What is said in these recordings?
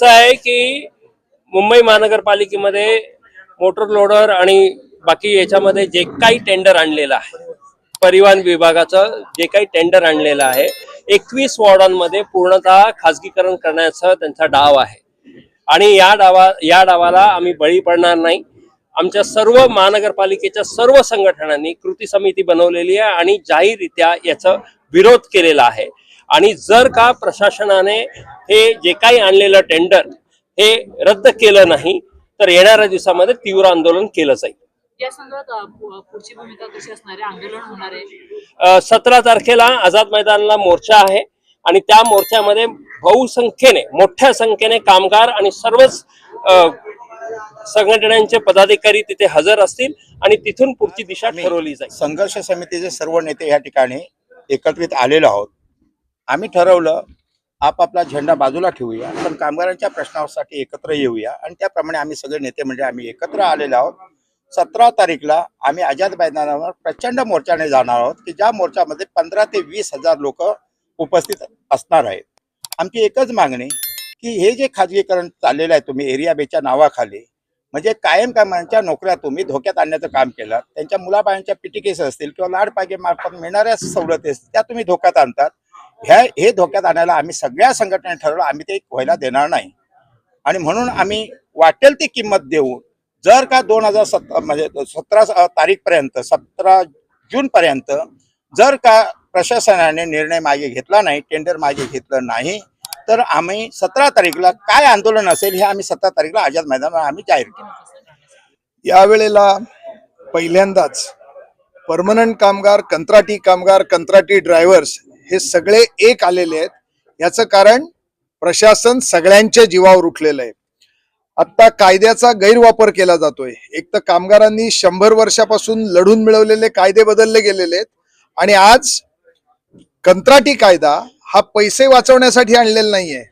असं आहे की मुंबई महानगरपालिकेमध्ये मोटर लोडर आणि बाकी याच्यामध्ये जे काही टेंडर आणलेलं आहे परिवहन विभागाचं जे काही टेंडर आणलेलं आहे एकवीस वॉर्डांमध्ये पूर्णतः खाजगीकरण करण्याचा त्यांचा डाव आहे. आणि या डावा या डावाला आम्ही बळी पडणार नाही. आमच्या सर्व महानगरपालिकेच्या सर्व संघटनांनी कृती समिती बनवलेली आहे आणि जाहीररित्या याचा विरोध केलेला आहे. आणि जर का प्रशासनाने हे जे काही आणलेलं टेंडर हे रद्द केलं नाही तर येणाऱ्या दिवसामध्ये तीव्र आंदोलन केलं जाईल. या संदर्भात अ, पु- पुढची भूमिका कशी असणार आहे? आंदोलन होणार आहे? सतरा तारखेला आझाद मैदानाला मोर्चा आहे आणि त्या मोर्चामध्ये बहुसंख्येने मोठ्या संख्येने कामगार आणि सर्वच अ, संघटनांचे पदाधिकारी तिथे हजर असतील आणि तिथून पुढची दिशा ठरवली जाईल. संघर्ष समितीचे सर्व नेते या ठिकाणी एकत्रित आलेलो आहोत. आम्ही ठरवलं आपापला झेंडा बाजूला ठेवूया पण कामगारांच्या प्रश्नासाठी एकत्र येऊया आणि त्याप्रमाणे आम्ही सगळे नेते म्हणजे आम्ही एकत्र आलेलो आहोत. सतरा तारीखला आम्ही आझाद मैदानावर प्रचंड मोर्चाने जाणार आहोत की ज्या मोर्चामध्ये पंधरा ते वीस हजार लोक उपस्थित असणार आहेत. आमची एकच मागणी की हे जे खाजगीकरण चाललेलं आहे तुम्ही एरिया बेच्या नावाखाली म्हणजे कायम कामांच्या नोकऱ्या तुम्ही धोक्यात आणण्याचं काम केलं त्यांच्या मुलाबाळांच्या पिटिकेस असतील किंवा लाडपागे मार्फत मिळणाऱ्या सवलती असतील त्या तुम्ही धोक्यात आणतात. ह्या हे धोक्यात आणायला आम्ही सगळ्या संघटनेने ठरवलं आम्ही ते व्हायला देणार नाही. आणि म्हणून आम्ही वाटेल ती किंमत देऊ जर का दोन हजार सत म्हणजे सतरा तारीखपर्यंत सतरा जूनपर्यंत जर का प्रशासनाने निर्णय मागे घेतला नाही टेंडर मागे घेतलं नाही तर आम्ही सतरा तारीखला काय आंदोलन असेल हे आम्ही सतरा तारीखला आझाद मैदानावर आम्ही जाहीर केलं. यावेळेला पहिल्यांदाच परमनंट कामगार कंत्राटी कामगार कंत्राटी ड्रायव्हर्स हे सगळे एक आलेले आहेत. याचं कारण प्रशासन सगळ्यांच्या जीवावर उठलेलं आहे. आता कायद्याचा गैरवापर केला जातोय. एक तर कामगारांनी शंभर वर्षापासून लढून मिळवलेले कायदे बदलले गेलेले आहेत. आणि आज कंत्राटी कायदा हा पैसे वाचवण्यासाठी आणलेला नाहीये.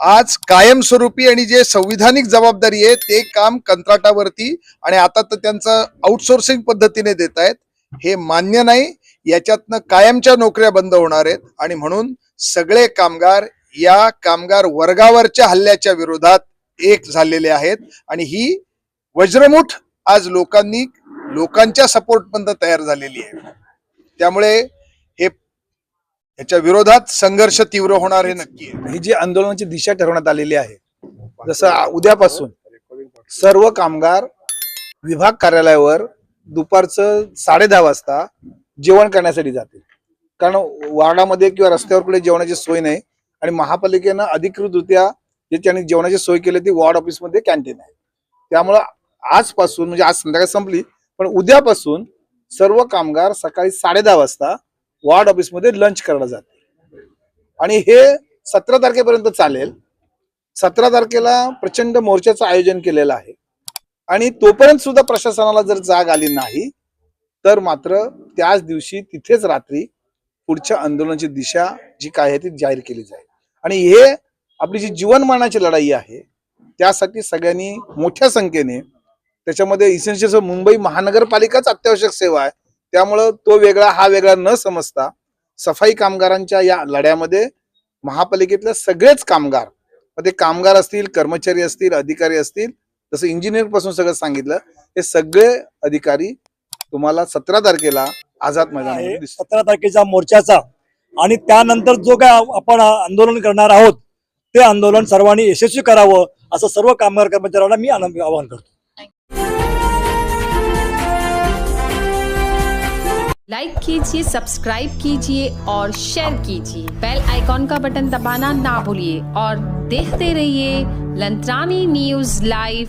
आज कायमस्वरूपी आणि जे संविधानिक जबाबदारी आहे ते काम कंत्राटावरती आणि आता तर त्यांचं आउटसोर्सिंग पद्धतीने देत आहेत हे मान्य नाही. याच्यातनं कायमच्या नोकऱ्या बंद होणार आहेत. आणि म्हणून सगळे कामगार या कामगार वर्गावरच्या हल्ल्याच्या विरोधात एक झालेले आहेत. आणि ही वज्रमुठ आज लोकांनी लोकांच्या सपोर्टपर्यंत तयार झालेली आहे. त्यामुळे हे याच्या विरोधात संघर्ष तीव्र होणार हे नक्की आहे. ही जी आंदोलनाची दिशा ठरवण्यात आलेली आहे जसं उद्यापासून सर्व कामगार विभाग कार्यालयावर दुपारचं साडे दहा वाजता जेवण करण्यासाठी जातील. कारण वार्डामध्ये किंवा रस्त्यावर कुठे जेवणाची सोय नाही आणि महापालिकेनं अधिकृतरित्या जे त्यांनी जेवणाची सोय केली ती वॉर्ड ऑफिसमध्ये कॅन्टीन आहे. त्यामुळं आजपासून म्हणजे आज संध्याकाळ संपली पण उद्यापासून सर्व कामगार सकाळी साडे दहा वाजता वॉर्ड ऑफिसमध्ये लंच करायला जाते आणि हे सतरा तारखेपर्यंत चालेल. सतरा तारखेला प्रचंड मोर्चाचं आयोजन केलेलं आहे. आणि तोपर्यंत सुद्धा प्रशासनाला जर जाग आली नाही तर मात्र त्याच दिवशी तिथेच रात्री पुढच्या आंदोलनाची दिशा जी काय आहे ती जाहीर केली जाईल. आणि हे आपली जी जीवनमानाची लढाई आहे त्यासाठी सगळ्यांनी मोठ्या संख्येने त्याच्यामध्ये इसेन्शियल मुंबई महानगरपालिकाच अत्यावश्यक सेवा आहे. त्यामुळं तो वेगळा हा वेगळा न समजता सफाई कामगारांच्या या लढ्यामध्ये महापालिकेतले सगळेच कामगार ते कामगार असतील कर्मचारी असतील अधिकारी असतील जसं इंजिनियरपासून सगळं सांगितलं हे सगळे अधिकारी तुम्हाला सतरा तारखेला आझाद दिसतील सतरा तारखेच्या मोर्चाचा. आणि त्यानंतर जो काय आपण आंदोलन करणार आहोत ते आंदोलन सर्वांनी यशस्वी करावं असं सर्व कामगार कर्मचाऱ्यांना मी आनंद आवाहन करतो. लाइक कीजिए सब्सक्राइब कीजिए और शेयर कीजिए. बेल आइकॉन का बटन दबाना ना भूलिए और देखते रहिए लंत्रानी न्यूज लाइव